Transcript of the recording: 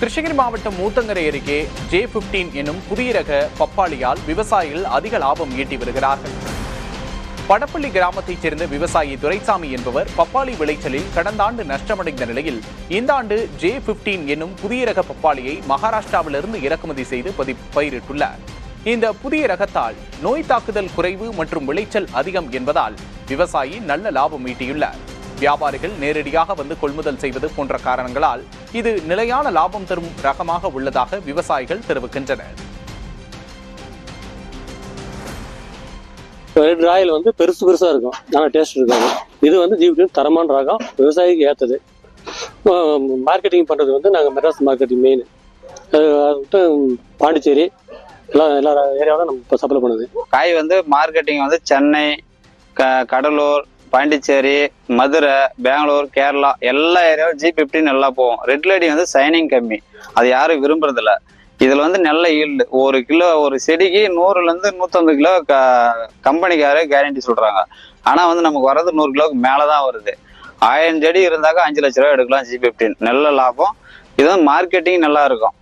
கிருஷ்ணகிரி மாவட்டம் மூத்தங்கரை அருகே J fifteen எனும் புதிய ரக பப்பாளியால் விவசாயிகள் அதிக லாபம் ஈட்டி வருகிறார்கள். படப்பள்ளி கிராமத்தைச் சேர்ந்த விவசாயி துரைசாமி என்பவர் பப்பாளி விளைச்சலில் கடந்த ஆண்டு நஷ்டமடைந்த நிலையில் இந்த ஆண்டு ஜே பிப்டீன் என்னும் புதிய ரக பப்பாளியை மகாராஷ்டிராவிலிருந்து இறக்குமதி செய்து பதி- பயிரிட்டுள்ளார். இந்த புதிய ரகத்தால் நோய் தாக்குதல் குறைவு மற்றும் விளைச்சல் அதிகம் என்பதால் விவசாயி நல்ல லாபம் ஈட்டியுள்ளார். வியாபாரிகள் நேரடியாக வந்து கொள்முதல் செய்வது போன்ற காரணங்களால் இது நிலையான லாபம் தரும் ரகமாக உள்ளதாக விவசாயிகள் தெரிவிக்கின்றனர். ரெட் ராயல் வந்து பெருசு பெருசா இருக்கும். நல்லா டேஸ்ட் இருக்காது. இது வந்து ஜீவிட்டு தரமான ரகம் விவசாயிக்கு ஏத்தது. மார்க்கெட்டிங் பண்றது வந்து நாங்கள் மெட்ராஸ் மார்க்கெட்டிங் மெயின் அது விட்டு பாண்டிச்சேரி எல்லா எல்லா ஏரியாவும் நம்ம இப்போ சப்ளை பண்ணுது. காய் வந்து மார்க்கெட்டிங் வந்து சென்னை க கடலூர் பாண்டிச்சேரி மதுரை பெங்களூர் கேரளா எல்லா ஏரியாவும் ஜி பிப்டின் நல்லா போகும். ரெட் லேடி வந்து சைனிங் கம்மி. அது யாரும் விரும்புறதில்ல. இதில் வந்து நல்ல ஈல்டு ஒரு கிலோ ஒரு செடிக்கு நூறுலேருந்து நூற்றம்பது கிலோ க கம்பெனிக்காரே கேரண்டி சொல்கிறாங்க ஆனால் வந்து நமக்கு வர்றது நூறு கிலோவுக்கு மேலே தான் வருது. ஆயிரம் செடி இருந்தாக்கா அஞ்சு லட்ச ரூபா எடுக்கலாம் ஜி பிப்டின் நல்ல லாபம். இது வந்து மார்க்கெட்டிங் நல்லா இருக்கும்.